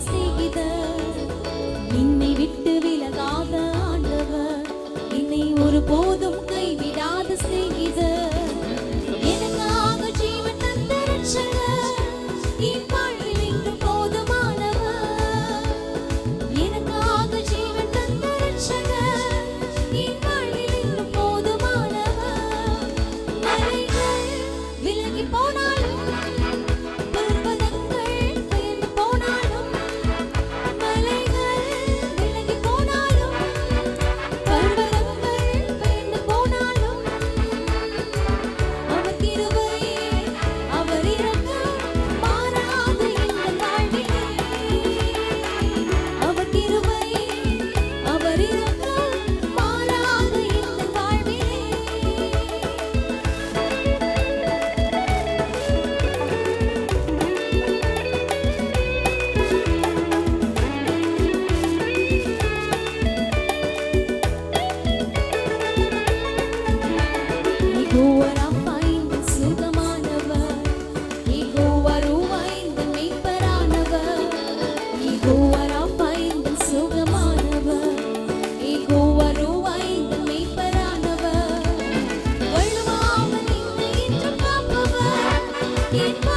செய்த. என்னை விட்டு You.